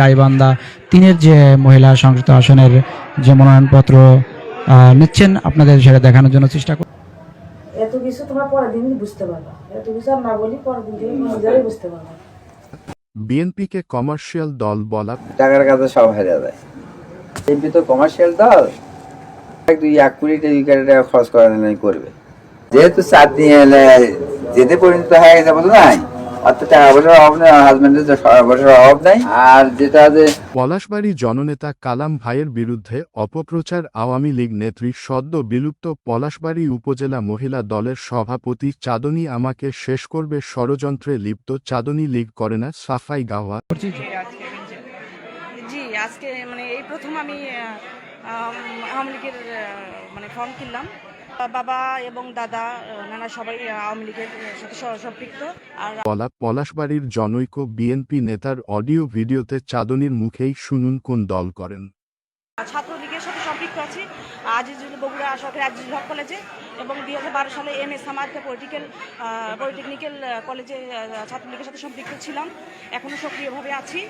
গাইবান্ধা তিনের যে মহিলা সংসদ আসনের যে মনোনয়নপত্র নিচ্ছেন আপনাদের সেটা দেখানোর জন্য চেষ্টা করব এত কিছু তোমরা পরের দিন বুঝতে পারবা। এত কিছু আর না বলি পরের দিন নিজেরাই বুঝতে পারবা। বিএনপিকে কমার্শিয়াল দল বলা টাকার কাছে সব হেরে যায়। এমপি তো কমার্শিয়াল দল। এক দুই এক কোটি দুই কোটি টাকা খরচ করা করবে। যেহেতু চার দিন এলে যেতে পরিণত হয়ে গেছে বলো নাই। অত টাকা পয়সার অভাব নেই হাজবেন্ডের পয়সার অভাব নাই। আর যেটা যে পলাশবাড়ী জননেতা কালাম ভাইয়ের বিরুদ্ধে অপপ্রচার আওয়ামী লীগ নেত্রী সদ্য বিলুপ্ত পলাশবাড়ী উপজেলা মহিলা দলের সভাপতি চাঁদনী আমাকে শেষ করবে ষড়যন্ত্রে লিপ্ত। চাঁদনী লীগ করে না সাফাই গাওয়া। জি আজকে মানে এই প্রথম আমি আওয়ামী লীগের মানে ফর্ম কিনলাম। বাবা এবং দাদা নানা সবাই আওয়ামী লীগের সাথে সম্পৃক্ত। আর পলাশবাড়ির জনৈক বিএনপি নেতার অডিও ভিডিওতে চাঁদনীর মুখেই শুনুন কোন দল করেন। ছাত্রলীগের সাথে সম্পৃক্ত আছি। আজিজুল বগুড়া সরকারি আজিজুল হক কলেজে এবং দুই হাজার বারো সালে M S Samad political polytechnical কলেজে ছাত্রলীগের সাথে সম্পৃক্ত ছিলাম। এখনও সক্রিয়ভাবে আছি।